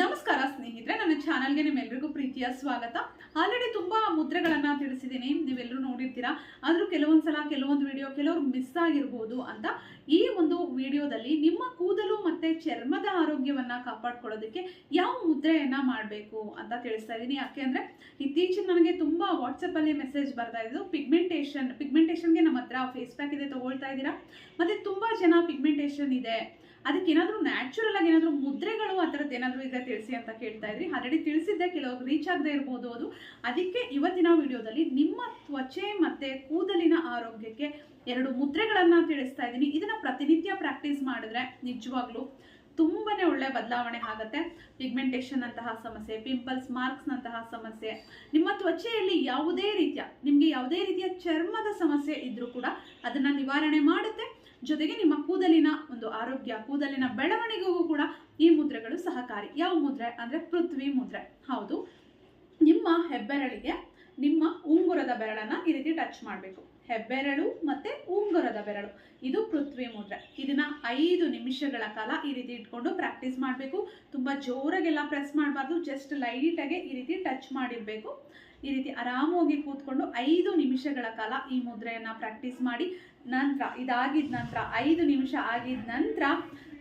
ನಮಸ್ಕಾರ ಸ್ನೇಹಿತರೆ, ನನ್ನ ಚಾನಲ್ಗೆ ನಿಮ್ಮೆಲ್ಲರಿಗೂ ಪ್ರೀತಿಯ ಸ್ವಾಗತ. ಆಲ್ರೆಡಿ ತುಂಬಾ ಮುದ್ರೆಗಳನ್ನ ತಿಳಿಸಿದ್ದೀನಿ ನೀವೆಲ್ಲರೂ ನೋಡಿರ್ತೀರಾ. ಕೆಲವೊಂದು ಕೆಲವೊಂದ್ಸಲ ಕೆಲವೊಂದು ವಿಡಿಯೋ ಕೆಲವರು ಮಿಸ್ ಆಗಿರ್ಬೋದು ಅಂತ ಈ ಒಂದು ವಿಡಿಯೋದಲ್ಲಿ ನಿಮ್ಮ ಕೂದಲು ಮತ್ತೆ ಚರ್ಮದ ಆರೋಗ್ಯವನ್ನ ಕಾಪಾಡ್ಕೊಳ್ಳೋದಕ್ಕೆ ಯಾವ ಮುದ್ರೆಯನ್ನ ಮಾಡಬೇಕು ಅಂತ ತಿಳಿಸ್ತಾ ಇದ್ದೀನಿ ಯಾಕೆ ಅಂದರೆ ಇತ್ತೀಚಿನ ನನಗೆ ತುಂಬಾ ವಾಟ್ಸಪ್ ಅಲ್ಲಿ ಮೆಸೇಜ್ ಬರ್ತಾ ಇದ್ದು ಪಿಗ್ಮೆಂಟೇಷನ್ ಪಿಗ್ಮೆಂಟೇಷನ್ಗೆ ನಮ್ಮ ಹತ್ರ ಫೇಸ್ ಪ್ಯಾಕ್ ಇದೆ ತಗೊಳ್ತಾ ಇದ್ದೀರಾ. ಮತ್ತೆ ತುಂಬಾ ಜನ ಪಿಗ್ಮೆಂಟೇಷನ್ ಇದೆ. ಅದಕ್ಕೆ ಏನಾದರೂ ನ್ಯಾಚುರಲ್ ಆಗಿ ಏನಾದರೂ ಮುದ್ರೆಗಳು ಆ ಥರದ್ದು ಏನಾದರೂ ಇದ್ರೆ ತಿಳಿಸಿ ಅಂತ ಕೇಳ್ತಾ ಇದ್ರಿ. ಆಲ್ರೆಡಿ ತಿಳಿಸಿದ್ದೆ, ಕೆಲವು ರೀಚ್ ಆಗದೆ ಇರ್ಬೋದು ಅದು. ಅದಕ್ಕೆ ಇವತ್ತಿನ ವಿಡಿಯೋದಲ್ಲಿ ನಿಮ್ಮ ತ್ವಚೆ ಮತ್ತೆ ಕೂದಲಿನ ಆರೋಗ್ಯಕ್ಕೆ ಎರಡು ಮುದ್ರೆಗಳನ್ನು ತಿಳಿಸ್ತಾ ಇದ್ದೀನಿ. ಇದನ್ನ ಪ್ರತಿನಿತ್ಯ ಪ್ರಾಕ್ಟೀಸ್ ಮಾಡಿದ್ರೆ ನಿಜವಾಗ್ಲೂ ತುಂಬಾನೇ ಒಳ್ಳೆ ಬದಲಾವಣೆ ಆಗುತ್ತೆ. ಪಿಗ್ಮೆಂಟೇಷನ್ ಅಂತಹ ಸಮಸ್ಯೆ ಪಿಂಪಲ್ಸ್ ಮಾರ್ಕ್ಸ್ ನಂತಹ ಸಮಸ್ಯೆ, ನಿಮ್ಮ ತ್ವಚೆಯಲ್ಲಿ ಯಾವುದೇ ರೀತಿಯ, ನಿಮಗೆ ಯಾವುದೇ ರೀತಿಯ ಚರ್ಮದ ಸಮಸ್ಯೆ ಇದ್ರೂ ಕೂಡ ಅದನ್ನ ನಿವಾರಣೆ ಮಾಡುತ್ತೆ. ಜೊತೆಗೆ ನಿಮ್ಮ ಕೂದಲಿನ ಒಂದು ಆರೋಗ್ಯ, ಕೂದಲಿನ ಬೆಳವಣಿಗೆಗೂ ಕೂಡ ಈ ಮುದ್ರೆಗಳು ಸಹಕಾರಿ. ಯಾವ ಮುದ್ರೆ? ಅಂದ್ರೆ ಪೃಥ್ವಿ ಮುದ್ರೆ. ಹೌದು. ನಿಮ್ಮ ಹೆಬ್ಬೆರಳಿಗೆ ನಿಮ್ಮ ಬೆರಳನ್ನ ಈ ರೀತಿ ಟಚ್ ಮಾಡಬೇಕು. ಹೆಬ್ಬೆರಳು ಮತ್ತೆ ಉಂಗುರದ ಬೆರಳು. ಇದು ಪೃಥ್ವಿ ಮುದ್ರೆ. ಇದನ್ನ ಐದು ನಿಮಿಷಗಳ ಕಾಲ ಈ ರೀತಿ ಇಟ್ಕೊಂಡು ಪ್ರಾಕ್ಟೀಸ್ ಮಾಡಬೇಕು. ತುಂಬಾ ಜೋರಾಗೆಲ್ಲ ಪ್ರೆಸ್ ಮಾಡಬಾರ್ದು. ಜಸ್ಟ್ ಲೈಟಾಗೆ ಈ ರೀತಿ ಟಚ್ ಮಾಡಿರಬೇಕು. ಈ ರೀತಿ ಆರಾಮವಾಗಿ ಕೂತ್ಕೊಂಡು ಐದು ನಿಮಿಷಗಳ ಕಾಲ ಈ ಮುದ್ರೆಯನ್ನ ಪ್ರಾಕ್ಟೀಸ್ ಮಾಡಿ. ನಂತರ, ಇದಾಗಿದ ನಂತರ, ಐದು ನಿಮಿಷ ಆಗಿದ ನಂತರ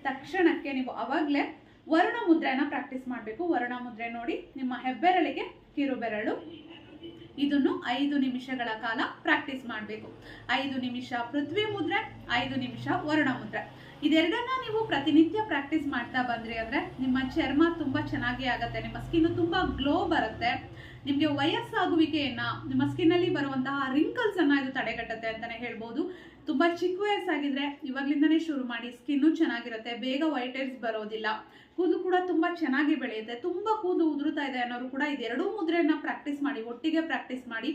ತಕ್ಷಣಕ್ಕೆ ನೀವು ಅವಾಗಲೇ ವರುಣ ಮುದ್ರೆಯನ್ನ ಪ್ರಾಕ್ಟೀಸ್ ಮಾಡಬೇಕು. ವರುಣ ಮುದ್ರೆ ನೋಡಿ, ನಿಮ್ಮ ಹೆಬ್ಬೆರಳಿಗೆ ಕಿರು ಬೆರಳು ಇದನ್ನು ಐದು ನಿಮಿಷಗಳ ಕಾಲ ಪ್ರಾಕ್ಟೀಸ್ ಮಾಡಬೇಕು. ಐದು ನಿಮಿಷ ಪೃಥ್ವಿ ಮುದ್ರೆ, ಐದು ನಿಮಿಷ ವರುಣ ಮುದ್ರೆ. ಇದೆರಡನ್ನ ನೀವು ಪ್ರತಿನಿತ್ಯ ಪ್ರಾಕ್ಟೀಸ್ ಮಾಡ್ತಾ ಬಂದ್ರಿ ಅಂದ್ರೆ ನಿಮ್ಮ ಚರ್ಮ ತುಂಬಾ ಚೆನ್ನಾಗಿ ಆಗತ್ತೆ, ನಿಮ್ಮ ಸ್ಕಿನ್ ತುಂಬಾ ಗ್ಲೋ ಬರುತ್ತೆ. ನಿಮಗೆ ವಯಸ್ಸಾಗುವಿಕೆಯನ್ನ, ನಿಮ್ಮ ಸ್ಕಿನ್ ಅಲ್ಲಿ ಬರುವಂತಹ ರಿಂಕಲ್ಸ್ ಅನ್ನ ಇದು ತಡೆಗಟ್ಟುತ್ತೆ ಅಂತಾನೆ ಹೇಳ್ಬೋದು. ತುಂಬಾ ಚಿಕ್ಕ ವಯಸ್ಸಾಗಿದ್ರೆ ಇವಾಗ್ಲಿಂದನೇ ಶುರು ಮಾಡಿ ಸ್ಕಿನ್ನು ಚೆನ್ನಾಗಿರುತ್ತೆ, ಬೇಗ ವೈಟ್ ಹೇರ್ಸ್ ಬರೋದಿಲ್ಲ. ಕೂದಲು ಕೂಡ ತುಂಬಾ ಚೆನ್ನಾಗಿ ಬೆಳೆಯುತ್ತೆ, ತುಂಬಾ ಕೂದಲು ಉದುರುತ್ತಾ ಇದೆ ಅನ್ನೋರು ಕೂಡ ಇದೆರಡೂ ಮುದ್ರೆಯನ್ನು ಪ್ರಾಕ್ಟೀಸ್ ಮಾಡಿ, ಒಟ್ಟಿಗೆ ಪ್ರಾಕ್ಟೀಸ್ ಮಾಡಿ,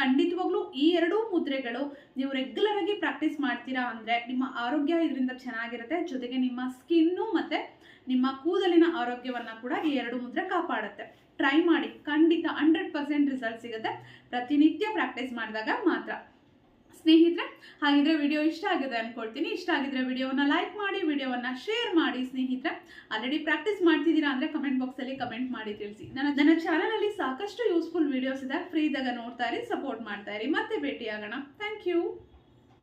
ಖಂಡಿತವಾಗ್ಲೂ ಈ ಎರಡೂ ಮುದ್ರೆಗಳು ನೀವು ರೆಗ್ಯುಲರ್ ಆಗಿ ಪ್ರಾಕ್ಟೀಸ್ ಮಾಡ್ತೀರಾ ಅಂದ್ರೆ ನಿಮ್ಮ ಆರೋಗ್ಯ ಇದರಿಂದ ಚೆನ್ನಾಗಿರುತ್ತೆ, ಜೊತೆಗೆ ನಿಮ್ಮ ಸ್ಕಿನ್ನು ಮತ್ತೆ ನಿಮ್ಮ ಕೂದಲಿನ ಆರೋಗ್ಯವನ್ನ ಕೂಡ ಈ ಎರಡು ಮುದ್ರೆ ಕಾಪಾಡುತ್ತೆ. ಟ್ರೈ ಮಾಡಿ, ಖಂಡಿತ ಹಂಡ್ರೆಡ್ ಪರ್ಸೆಂಟ್ ರಿಸಲ್ಟ್ ಸಿಗುತ್ತೆ. ಪ್ರತಿನಿತ್ಯ ಪ್ರಾಕ್ಟೀಸ್ ಮಾಡಿದಾಗ ಮಾತ್ರ. ಸ್ನೇಹಿತರೆ, ಹಾಗಿದ್ರೆ ವಿಡಿಯೋ ಇಷ್ಟ ಆಗಿದೆ ಅನ್ಕೊಳ್ತೀನಿ. ಇಷ್ಟ ಆಗಿದ್ರೆ ವಿಡಿಯೋವನ್ನ ಲೈಕ್ ಮಾಡಿ ವಿಡಿಯೋವನ್ನ ಶೇರ್ ಮಾಡಿ ಸ್ನೇಹಿತರೆ. ಆಲ್ರೆಡಿ ಪ್ರಾಕ್ಟೀಸ್ ಮಾಡ್ತಿದ್ದೀರಾ ಅಂದ್ರೆ ಕಮೆಂಟ್ ಬಾಕ್ಸ್ ಅಲ್ಲಿ ಕಮೆಂಟ್ ಮಾಡಿ ತಿಳಿಸಿ. ನನ್ನ ನನ್ನ ಚಾನಲ್ ಅಲ್ಲಿ ಸಾಕಷ್ಟು ಯೂಸ್ಫುಲ್ ವಿಡಿಯೋಸ್ ಇದೆ. ಫ್ರೀ ಇದ್ದಾಗ ನೋಡ್ತಾ ಇರಿ ಸಪೋರ್ಟ್ ಮಾಡ್ತಾ ಇರಿ. ಮತ್ತೆ ಆಗೋಣ ಥ್ಯಾಂಕ್ ಯು